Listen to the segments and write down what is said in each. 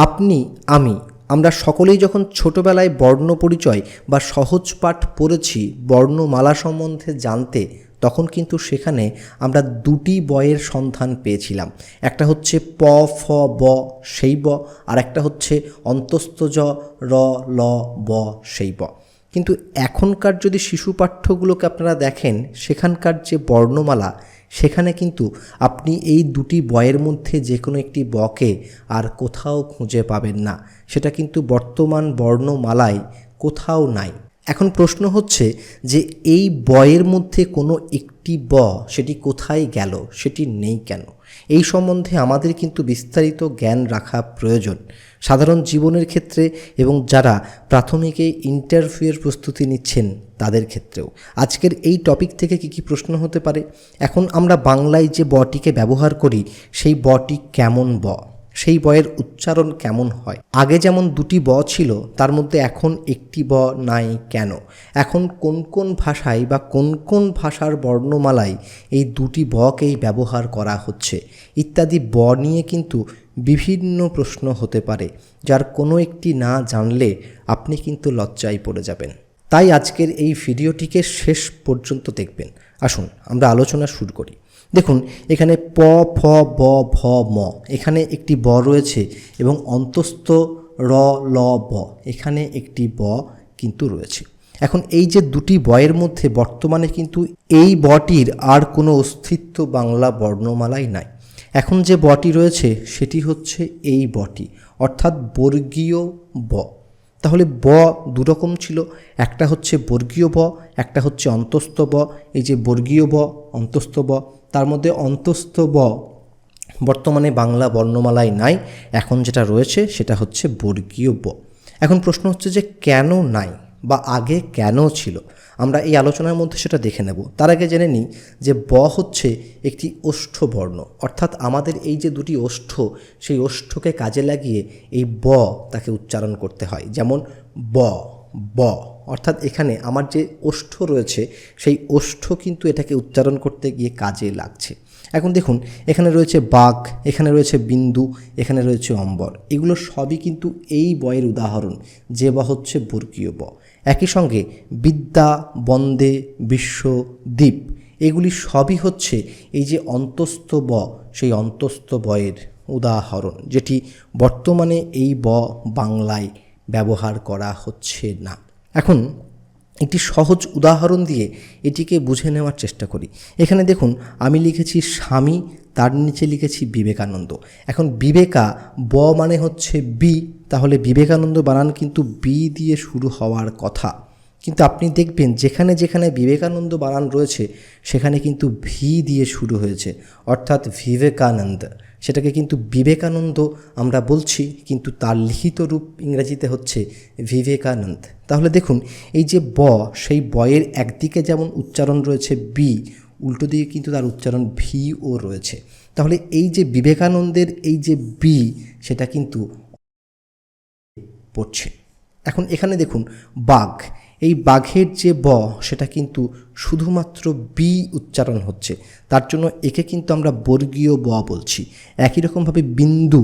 আপনি, আমি, আমরা সকলেই যখন ছোটবেলায় বর্ণ পরিচয় বা সহজ পাঠ পড়েছি বর্ণমালা সম্বন্ধে জানতে, তখন কিন্তু সেখানে আমরা দুটি বয়ের সন্ধান পেয়েছিলাম। একটা হচ্ছে প, ফ, ব, সেই ব, আর একটা হচ্ছে অন্তস্থ জ, র, ল, ব, সেই ব। কিন্তু এখনকার যদি শিশু পাঠ্যগুলোকে আপনারা দেখেন, সেখানকার যে বর্ণমালা সেখানে কিন্তু আপনি এই দুটি বয়ের মধ্যে যে কোনো একটি বকে আর কোথাও খুঁজে পাবেন না। সেটা কিন্তু বর্তমান বর্ণমালায় কোথাও নাই। এখন প্রশ্ন হচ্ছে যে এই বয়ের মধ্যে কোনো একটি ব সেটি কোথায় গেল, সেটি নেই কেন? এই সম্বন্ধে আমাদের কিন্তু বিস্তারিত জ্ঞান রাখা প্রয়োজন। সাধারণ জীবনের ক্ষেত্রে এবং যারা প্রাথমিকে ইন্টারভিউয়ের প্রস্তুতি নিচ্ছেন তাদের ক্ষেত্রেও। আজকের এই টপিক থেকে কি কি প্রশ্ন হতে পারে? এখন আমরা বাংলায় যে বটিকে ব্যবহার করি, সেই বটি কেমন ব? সেই বয়ের উচ্চারণ কেমন হয়? আগে যেমন দুটি ব ছিল, তার মধ্যে এখন একটি ব নাই কেন? এখন কোন কোন ভাষায় বা কোন কোন ভাষার বর্ণমালায় এই দুটি বকেই ব্যবহার করা হচ্ছে? ইত্যাদি ব নিয়ে কিন্তু বিভিন্ন প্রশ্ন হতে পারে, যার কোনো একটি না জানলে আপনি কিন্তু লজ্জায় পড়ে যাবেন। তাই আজকের এই ভিডিওটিকে শেষ পর্যন্ত দেখবেন। আসুন, আমরা আলোচনা শুরু করি। দেখুন, এখানে প, ফ, ব, ভ, ম, এখানে একটি ব রয়েছে এবং অন্তস্থ র, ল, ব, এখানে একটি ব কিন্তু রয়েছে। এখন এই যে দুটি বয়ের মধ্যে বর্তমানে কিন্তু এই বটির আর কোনো অস্তিত্ব বাংলা বর্ণমালায় নাই। এখন যে বটি রয়েছে, সেটি হচ্ছে এই বটি, অর্থাৎ বর্গীয় ব। তাহলে ব দুরকম ছিল, একটা হচ্ছে বর্গীয় ব, একটা হচ্ছে অন্তস্থ ব, এই যে বর্গীয় ব, অন্তস্থ ব তার মধ্যে অন্তস্থ ব। বর্তমানে বাংলা বর্ণমালায় নাই। এখন যেটা রয়েছে সেটা হচ্ছে বর্গীয় ব। এখন প্রশ্ন হচ্ছে যে কেন নাই বা আগে কেন ছিল? আমরা এই আলোচনার মধ্যে সেটা দেখে নেব। তার আগে জেনে নিই যে ব হচ্ছে একটি ওষ্ঠ বর্ণ। অর্থাৎ আমাদের এই যে দুটি ওষ্ঠ, সেই ওষ্ঠকে কাজে লাগিয়ে এই ব তাকে উচ্চারণ করতে হয়। যেমন ব ব। অর্থাৎ এখানে আমার যে ওষ্ঠ রয়েছে, সেই ওষ্ঠ কিন্তু এটাকে উচ্চারণ করতে গিয়ে কাজে লাগছে। এখন দেখুন, এখানে রয়েছে বাঘ, এখানে রয়েছে বিন্দু, এখানে রয়েছে অম্বর। এগুলো সবই কিন্তু এই বয়ের উদাহরণ, যে ব হচ্ছে বর্গীয় ব। একই সঙ্গে বিদ্যা, বন্দে, বিশ্ব, দ্বীপ, এগুলি সবই হচ্ছে এই যে অন্তস্থ ব, সেই অন্তস্থ বয়ের উদাহরণ, যেটি বর্তমানে এই ব বাংলায় ব্যবহার করা হচ্ছে না। এখন একটি সহজ উদাহরণ দিয়ে এটিকে বুঝে নেওয়ার চেষ্টা করি। এখানে দেখুন, আমি লিখেছি স্বামী, তার নিচে লিখেছি বিবেকানন্দ। এখন বিবেকা, ব মানে হচ্ছে বি, তাহলে বিবেকানন্দ বানান কিন্তু বি দিয়ে শুরু হওয়ার কথা। কিন্তু আপনি দেখবেন যেখানে যেখানে বিবেকানন্দ বানান রয়েছে, সেখানে কিন্তু ভি দিয়ে শুরু হয়েছে। অর্থাৎ বিবেকানন্দ। সেটাকে কিন্তু বিবেকানন্দ আমরা বলছি, কিন্তু তার লিখিত রূপ ইংরেজিতে হচ্ছে বিবেকানন্দ। তাহলে দেখুন, এই যে ব, সেই বয়ের একদিকে যেমন উচ্চারণ রয়েছে বি উল্টো দিকে কিন্তু তার উচ্চারণ ভি ও রয়েছে। তাহলে এই যে বিবেকানন্দের এই যে বি সেটা কিন্তু পড়ছে। এখন এখানে দেখুন, বাঘ। এই বাঘের যে ব, সেটা কিন্তু শুধুমাত্র বি উচ্চারণ হচ্ছে। তার জন্য একে কিন্তু আমরা বর্গীয় ব বলছি। একই রকমভাবে বিন্দু,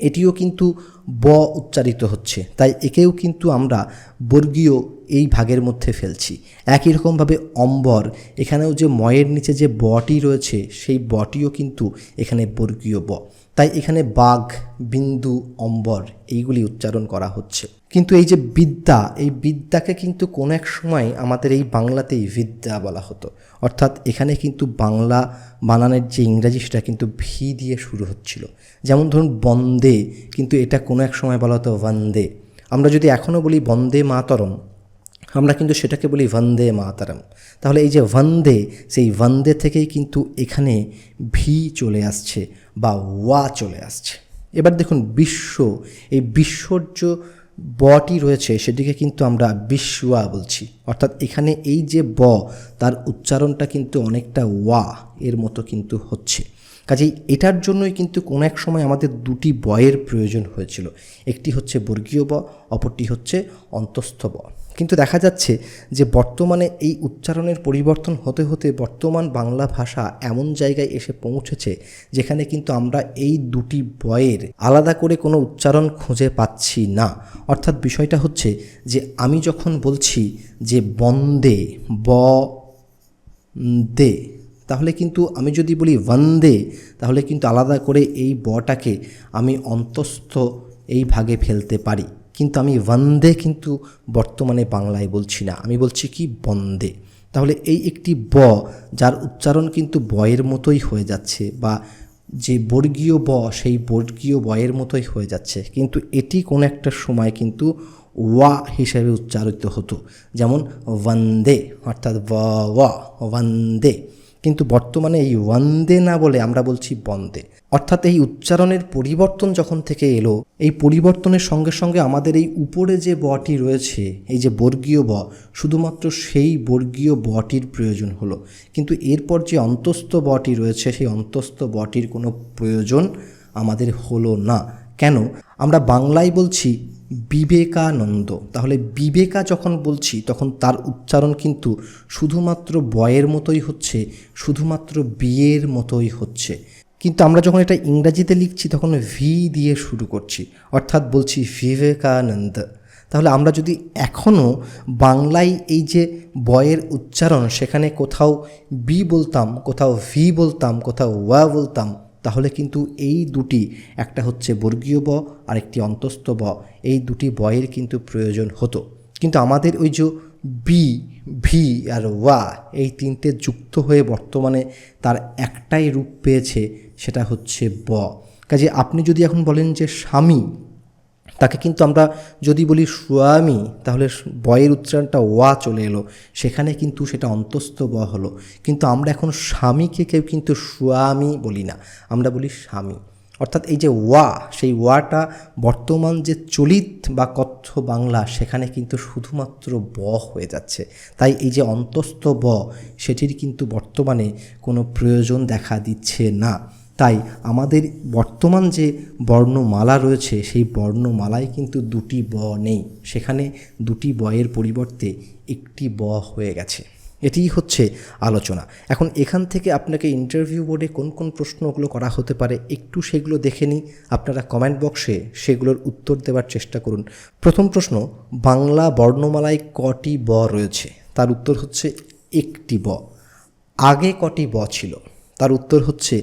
এটিও কিন্তু ব উচ্চারিত হচ্ছে। তাই একেও কিন্তু আমরা বর্গীয় এই ভাগের মধ্যে ফেলছি। একই রকমভাবে অম্বর, এখানেও যে ময়ের নিচে যে বটি রয়েছে, সেই বটিও কিন্তু এখানে বর্গীয় ব। তাই এখানে বাঘ, বিন্দু, অম্বর, এইগুলি উচ্চারণ করা হচ্ছে। কিন্তু এই যে বিদ্যা, এই বিদ্যাকে কিন্তু কোনো এক সময় আমাদের এই বাংলাতেই বিদ্যা বলা হতো। অর্থাৎ এখানে কিন্তু বাংলা বানানের যে ইংরাজি সেটা কিন্তু ভি দিয়ে শুরু হচ্ছিল। যেমন ধরুন বন্দে, কিন্তু এটা কোনো এক সময় বলা হতো বন্দে আমরা যদি এখনও বলি বন্দে মাতরম, আমরা কিন্তু সেটাকে বলি বন্দে মাতারম। তাহলে এই যে বন্দে সেই বন্দে থেকেই কিন্তু এখানে ভি চলে আসছে বা ওয়া চলে আসছে। এবার দেখুন বিশ্ব, এই বিশ্বর্য বটি রয়েছে সেটিকে কিন্তু আমরা বিশ্বয়া বলছি। অর্থাৎ এখানে এই যে ব, তার উচ্চারণটা কিন্তু অনেকটা ওয়া এর মতো কিন্তু হচ্ছে। কাজেই এটার জন্যই কিন্তু কোনো এক সময় আমাদের দুটি বয়ের প্রয়োজন হয়েছিল। একটি হচ্ছে বর্গীয় ব, অপরটি হচ্ছে অন্তস্থ ব। কিন্তু দেখা যাচ্ছে যে বর্তমানে এই উচ্চারণের পরিবর্তন হতে হতে বর্তমান বাংলা ভাষা এমন জায়গায় এসে পৌঁছেছে যেখানে কিন্তু আমরা এই দুটি বয়ের আলাদা করে কোনো উচ্চারণ খুঁজে পাচ্ছি না। অর্থাৎ বিষয়টা হচ্ছে যে আমি যখন বলছি যে বন্দে, ব, দে, তাহলে কিন্তু আমি যদি বলি বন্দে, তাহলে কিন্তু আলাদা করে এই বটাকে আমি অন্তস্থ এই ভাগে ফেলতে পারি। কিন্তু আমি বন্দে কিন্তু বর্তমানে বাংলায় বলছি না, আমি বলছি কি বন্দে। তাহলে এই একটি ব, যার উচ্চারণ কিন্তু বয়ের মতোই হয়ে যাচ্ছে বা যে বর্গীয় ব, সেই বর্গীয় বয়ের মতোই হয়ে যাচ্ছে, কিন্তু এটি কোনো একটা সময় কিন্তু ওয়া হিসেবে উচ্চারিত হতো। যেমন বন্দে, অর্থাৎ ব ওয়া বন্দে। কিন্তু বর্তমানে এই ওয়ান্দে না বলে আমরা বলছি বন্দে। অর্থাৎ এই উচ্চারণের পরিবর্তন যখন থেকে এলো, এই পরিবর্তনের সঙ্গে সঙ্গে আমাদের এই উপরে যে বটি রয়েছে, এই যে বর্গীয় ব, শুধুমাত্র সেই বর্গীয় বটির প্রয়োজন হলো। কিন্তু এরপর যে অন্তস্থ বটি রয়েছে, সেই অন্তস্থ বটির কোনো প্রয়োজন আমাদের হলো না। কেন? আমরা বাংলায় বলছি বিবেকানন্দ। তাহলে বিবেকা যখন বলছি, তখন তার উচ্চারণ কিন্তু শুধুমাত্র বয়ের মতোই হচ্ছে, শুধুমাত্র বিয়ের মতোই হচ্ছে। কিন্তু আমরা যখন এটা ইংরাজিতে লিখছি, তখন ভি দিয়ে শুরু করছি, অর্থাৎ বলছি বিবেকানন্দ। তাহলে আমরা যদি এখনও বাংলায় এই যে বয়ের উচ্চারণ, সেখানে কোথাও বি বলতাম, কোথাও ভি বলতাম, কোথাও ওয়া বলতাম তাহলে কিন্তু এই দুটি, একটা হচ্ছে বর্গীয় ব আর একটি অন্তস্থ ব, এই দুটি বয়ের কিন্তু প্রয়োজন হতো। কিন্তু আমাদের ওই যে বি ভি আর ওয়া এই তিনটে যুক্ত হয়ে বর্তমানে তার একটাই রূপ পেয়েছে, সেটা হচ্ছে ব। কাজে আপনি যদি এখন বলেন যে স্বামী তাকে কিন্তু আমরা যদি বলি স্বামী তাহলে বয়ের উচ্চারণটা ওয়া চলে এলো। সেখানে কিন্তু সেটা অন্তস্থ ব হলো। কিন্তু আমরা এখন স্বামীকে কেউ কিন্তু স্বামী বলি না। আমরা বলি স্বামী। অর্থাৎ এই যে ওয়া, সেই ওয়াটা বর্তমান যে চলিত বা কথ্য বাংলা, সেখানে কিন্তু শুধুমাত্র ব হয়ে যাচ্ছে। তাই এই যে অন্তস্থ ব, সেটির কিন্তু বর্তমানে কোনো প্রয়োজন দেখা দিচ্ছে না। তাই আমাদের বর্তমান যে বর্ণমালা রয়েছে, সেই বর্ণমালায় কিন্তু দুটি ব নেই। সেখানে দুটি বয়ের পরিবর্তে একটি ব হয়ে গেছে। এটিই হচ্ছে আলোচনা। এখন এখান থেকে আপনাকে ইন্টারভিউ বোর্ডে কোন কোন প্রশ্নগুলো করা হতে পারে একটু সেগুলো দেখে নিই আপনারা কমেন্ট বক্সে সেগুলোর উত্তর দেওয়ার চেষ্টা করুন। প্রথম প্রশ্ন, বাংলা বর্ণমালায় কটি ব রয়েছে? তার উত্তর হচ্ছে একটি ব। আগে কটি ব ছিল? তার উত্তর হচ্ছে,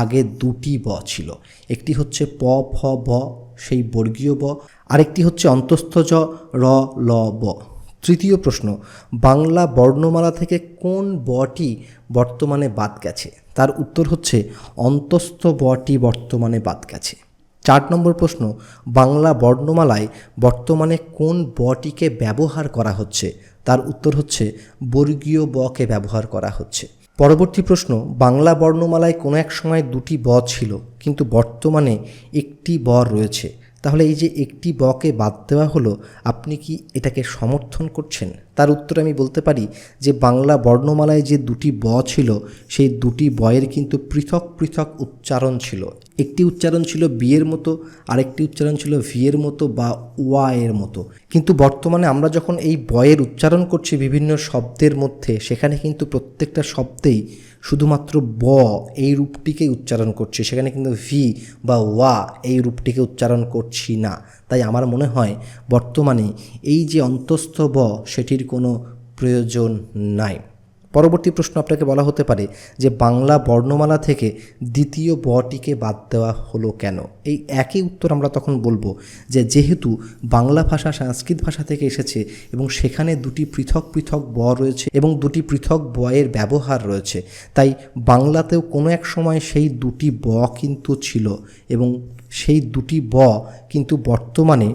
আগে দুটি ব ছিল। একটি হচ্ছে প, ফ ব সেই বর্গীয় ব। আরেকটি হচ্ছে অন্তস্থ জ, র, ল, ব। তৃতীয় প্রশ্ন, বাংলা বর্ণমালা থেকে কোন বটি বর্তমানে বাদ গেছে? তার উত্তর হচ্ছে, অন্তস্থ বটি বর্তমানে বাদ গেছে। চার নম্বর প্রশ্ন, বাংলা বর্ণমালায় বর্তমানে কোন বটিকে ব্যবহার করা হচ্ছে? তার উত্তর হচ্ছে, বর্গীয় বকে ব্যবহার করা হচ্ছে। পরবর্তী প্রশ্ন, বাংলা বর্ণমালায় কোনো এক সময় দুটি ব ছিল, কিন্তু বর্তমানে একটি ব রয়েছে। তাহলে এই যে একটি বকে বাদ দেওয়া হলো, আপনি কি এটাকে সমর্থন করছেন? তার উত্তরে আমি বলতে পারি যে বাংলা বর্ণমালায় যে দুটি ব ছিল, সেই দুটি বয়ের কিন্তু পৃথক পৃথক উচ্চারণ ছিল। একটি উচ্চারণ ছিল বিয়ের মতো, আরেকটি উচ্চারণ ছিল ভিয়ের মতো বা ওয়া এর মতো। কিন্তু বর্তমানে আমরা যখন এই বয়ের উচ্চারণ করছি বিভিন্ন শব্দের মধ্যে, সেখানে কিন্তু প্রত্যেকটা শব্দেই শুধুমাত্র ব এই রূপটিকে উচ্চারণ করছি, সেখানে কিন্তু ভি বা ওয়া এই রূপটিকে উচ্চারণ করছি না। তাই আমার মনে হয় বর্তমানে এই যে অন্তস্থ ব, সেটির কোনো প্রয়োজন নাই। পরবর্তী প্রশ্ন আপনাকে বলা হতে পারে যে বাংলা বর্ণমালা থেকে দ্বিতীয় বটিকে বাদ দেওয়া হলো কেন? এই একই উত্তর আমরা তখন বলব যে যেহেতু বাংলা ভাষা, সংস্কৃত ভাষা থেকে এসেছে এবং সেখানে দুটি পৃথক পৃথক ব রয়েছে এবং দুটি পৃথক বয়ের ব্যবহার রয়েছে, তাই বাংলাতেও কোনো এক সময় সেই দুটি ব কিন্তু ছিল এবং সেই দুটি ব কিন্তু বর্তমানে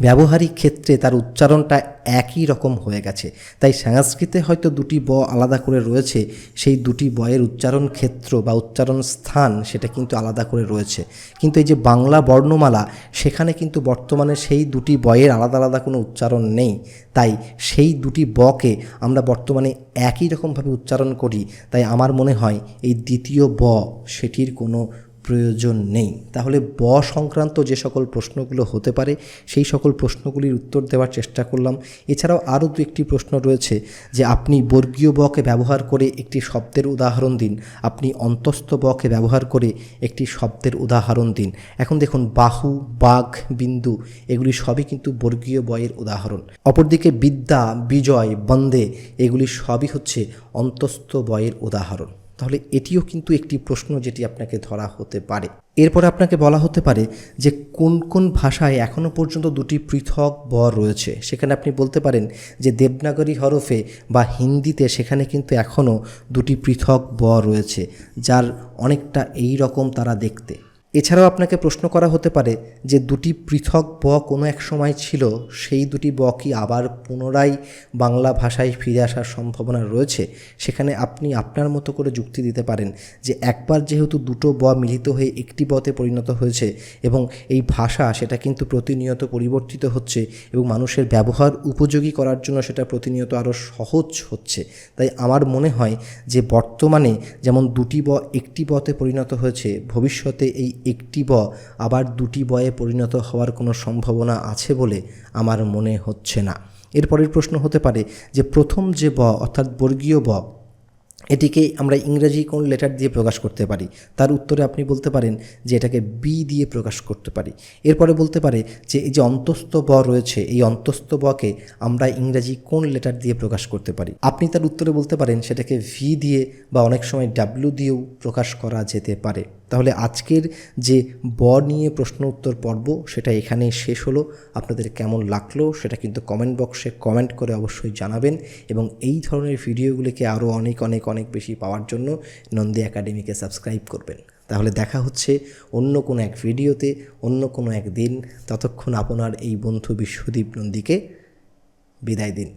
ব্যবহারিক ক্ষেত্রে তার উচ্চারণটা একই রকম হয়ে গেছে। তাই সংস্কৃতে হয়তো দুটি ব আলাদা করে রয়েছে, সেই দুটি বয়ের উচ্চারণ ক্ষেত্র বা উচ্চারণ স্থান সেটা কিন্তু আলাদা করে রয়েছে। কিন্তু এই যে বাংলা বর্ণমালা, সেখানে কিন্তু বর্তমানে সেই দুটি বয়ের আলাদা আলাদা কোনো উচ্চারণ নেই। তাই সেই দুটি বকে আমরা বর্তমানে একই রকমভাবে উচ্চারণ করি। তাই আমার মনে হয় এই দ্বিতীয় ব সেটির কোনো প্রয়োজন নেই। তাহলে ব সংক্রান্ত যে সকল প্রশ্নগুলো হতে পারে, সেই সকল প্রশ্নগুলির উত্তর দেওয়ার চেষ্টা করলাম। এছাড়াও আরও দু একটি প্রশ্ন রয়েছে যে, আপনি বর্গীয় বকে ব্যবহার করে একটি শব্দের উদাহরণ দিন। আপনি অন্তস্থ বকে ব্যবহার করে একটি শব্দের উদাহরণ দিন। এখন দেখুন, বাহু, বাঘ, বিন্দু, এগুলি সবই কিন্তু বর্গীয় বয়ের উদাহরণ। অপরদিকে বিদ্যা, বিজয়, বন্দে, এগুলি সবই হচ্ছে অন্তস্থ বয়ের উদাহরণ। তাহলে এটিও কিন্তু একটি প্রশ্ন যেটি আপনাকে ধরা হতে পারে। এরপর আপনাকে বলা হতে পারে যে কোন কোন ভাষায় এখনও পর্যন্ত দুটি পৃথক ব রয়েছে? সেখানে আপনি বলতে পারেন যে দেবনাগরী হরফে বা হিন্দিতে সেখানে কিন্তু এখনও দুটি পৃথক ব রয়েছে, যার অনেকটা এই রকম তারা দেখতে। এছাড়াও আপনাকে প্রশ্ন করা হতে পারে যে দুটি পৃথক ব কোনো এক সময় ছিল, সেই দুটি ব কি আবার পুনরায় বাংলা ভাষায় ফিরে আসার সম্ভাবনা রয়েছে। সেখানে আপনি আপনার মতো করে যুক্তি দিতে পারেন যে একবার যেহেতু দুটো ব মিলিত হয়ে একটি বতে পরিণত হয়েছে এবং এই ভাষা সেটা কিন্তু প্রতিনিয়ত পরিবর্তিত হচ্ছে এবং মানুষের ব্যবহার উপযোগী করার জন্য সেটা প্রতিনিয়ত আরও সহজ হচ্ছে। তাই আমার মনে হয় যে বর্তমানে যেমন দুটি ব একটি বতে পরিণত হয়েছে, ভবিষ্যতে এই একটি ব, আবার দুটি বয়ে পরিণত হওয়ার কোনো সম্ভাবনা আছে বলে আমার মনে হচ্ছে না। এরপরের প্রশ্ন হতে পারে যে প্রথম যে ব, অর্থাৎ বর্গীয় ব, এটিকে আমরা ইংরেজি কোন লেটার দিয়ে প্রকাশ করতে পারি? তার উত্তরে আপনি বলতে পারেন যে এটাকে বি দিয়ে প্রকাশ করতে পারি। এরপরে বলতে পারে যে এই যে অন্তস্থ ব রয়েছে, এই অন্তস্থ বকে আমরা ইংরেজি কোন লেটার দিয়ে প্রকাশ করতে পারি? আপনি তার উত্তরে বলতে পারেন সেটাকে ভি দিয়ে বা অনেক সময় ডাব্লু দিয়েও প্রকাশ করা যেতে পারে। তাহলে আজকের যে ব নিয়ে প্রশ্ন উত্তর পর্ব সেটা এখানেই শেষ হলো। আপনাদের কেমন লাগল সেটা কিন্তু কমেন্ট বক্সে কমেন্ট করে অবশ্যই জানাবেন এবং এই ধরনের ভিডিওগুলিকে আরও অনেক অনেক অনেক বেশি পাওয়ার জন্য নন্দী একাডেমিকে সাবস্ক্রাইব করবেন। তাহলে দেখা হচ্ছে অন্য কোনো এক ভিডিওতে, অন্য কোনো এক দিন। ততক্ষণ আপনার এই বন্ধু বিশ্বদীপ নন্দীকে বিদায় দিন।